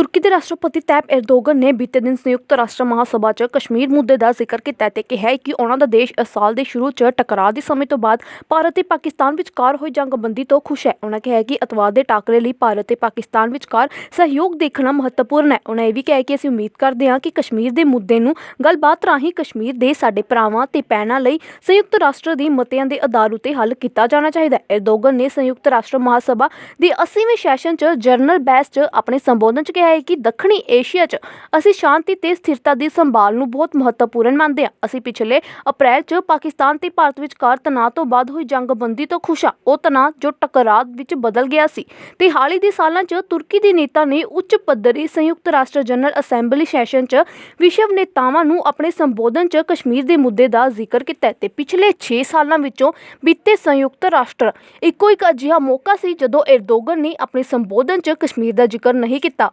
ਤੁਰਕੀ ਦੇ ਰਾਸ਼ਟਰਪਤੀ ਤੈਪ ਐਰਦੋਗਨ ਨੇ ਬੀਤੇ ਦਿਨ ਸੰਯੁਕਤ ਰਾਸ਼ਟਰ ਮਹਾਸਭਾ 'ਚ ਕਸ਼ਮੀਰ ਮੁੱਦੇ ਦਾ ਜ਼ਿਕਰ ਕੀਤਾ ਤੇ ਕਿਹਾ ਕਿ ਉਹਨਾਂ ਦਾ ਦੇਸ਼ ਇਸ ਸਾਲ ਦੇ ਸ਼ੁਰੂ 'ਚ ਟਕਰਾਅ ਦੇ ਸਮੇਂ ਤੋਂ ਬਾਅਦ ਭਾਰਤ ਤੇ ਪਾਕਿਸਤਾਨ ਵਿਚਕਾਰ ਹੋਈ ਜੰਗਬੰਦੀ ਤੋਂ ਖੁਸ਼ ਹੈ। ਉਹਨਾਂ ਕਿਹਾ ਕਿ ਅਤਵਾਦ ਦੇ ਟਾਕਰੇ ਲਈ ਭਾਰਤ ਤੇ ਪਾਕਿਸਤਾਨ ਵਿਚਕਾਰ ਸਹਿਯੋਗ ਦੇਖਣਾ ਮਹੱਤਵਪੂਰਨ ਹੈ। ਉਹਨਾਂ ਇਹ ਵੀ ਕਿਹਾ ਕਿ ਅਸੀਂ ਉਮੀਦ ਕਰਦੇ ਹਾਂ ਕਿ ਕਸ਼ਮੀਰ ਦੇ ਮੁੱਦੇ ਨੂੰ ਗੱਲਬਾਤ ਰਾਹੀਂ ਕਸ਼ਮੀਰ ਦੇ ਸਾਡੇ ਭਰਾਵਾਂ ਤੇ ਭੈਣਾਂ ਲਈ ਸੰਯੁਕਤ ਰਾਸ਼ਟਰ ਦੀ ਮਤਿਆਂ ਦੇ ਆਧਾਰ ਉਤੇ ਹੱਲ ਕੀਤਾ ਜਾਣਾ ਚਾਹੀਦਾ ਹੈ। ਐਰਦੋਗਨ ਨੇ ਸੰਯੁਕਤ ਰਾਸ਼ਟਰ ਮਹਾਸਭਾ ਦੀ 80ਵੇਂ ਸੈਸ਼ਨ 'ਚ ਜਨਰਲ ਬੈਸ 'ਚ ਆਪਣੇ ਸੰਬੋਧਨ 'ਚ ਕਿਹਾ ਹੈ ਕਿ ਦੱਖਣੀ ਏਸ਼ੀਆ 'ਚ ਅਸੀਂ ਸ਼ਾਂਤੀ ਤੇ ਸਥਿਰਤਾ ਦੀ ਸੰਭਾਲ ਨੂੰ ਬਹੁਤ ਮਹੱਤਵਪੂਰਨ ਮੰਨਦੇ ਹਾਂ। ਅਸੀਂ ਪਿਛਲੇ ਅਪ੍ਰੈਲ 'ਚ ਪਾਕਿਸਤਾਨ ਤੇ ਭਾਰਤ ਵਿਚਕਾਰ ਤਣਾਅ ਤੋਂ ਬਾਅਦ ਹੋਈ ਜੰਗਬੰਦੀ ਤੋਂ ਖੁਸ਼ ਹਾਂ। ਉਹ ਤਣਾਅ ਜੋ ਟਕਰਾਅ ਵਿੱਚ ਬਦਲ ਗਿਆ ਸੀ। ਤੇ ਹਾਲ ਹੀ ਦੇ ਸਾਲਾਂ 'ਚ ਤੁਰਕੀ ਦੇ ਨੇਤਾ ਨੇ ਉੱਚ ਪੱਧਰੀ ਸੰਯੁਕਤ ਰਾਸ਼ਟਰ ਜਨਰਲ ਅਸੈਂਬਲੀ ਸੈਸ਼ਨ 'ਚ ਵਿਸ਼ਵ ਨੇਤਾਵਾਂ ਨੂੰ ਆਪਣੇ ਸੰਬੋਧਨ 'ਚ ਕਸ਼ਮੀਰ ਦੇ ਮੁੱਦੇ ਦਾ ਜ਼ਿਕਰ ਕੀਤਾ ਤੇ ਪਿਛਲੇ 6 ਸਾਲਾਂ ਵਿੱਚੋਂ ਬੀਤੇ ਸੰਯੁਕਤ ਰਾਸ਼ਟਰ ਇੱਕੋ ਇੱਕ ਅਜਿਹਾ ਮੌਕਾ ਸੀ ਜਦੋਂ ਐਰਦੋਗਨ ਨੇ ਆਪਣੇ ਸੰਬੋਧਨ 'ਚ ਕਸ਼ਮੀਰ ਦਾ ਜ਼ਿਕਰ ਨਹੀਂ ਕੀਤਾ।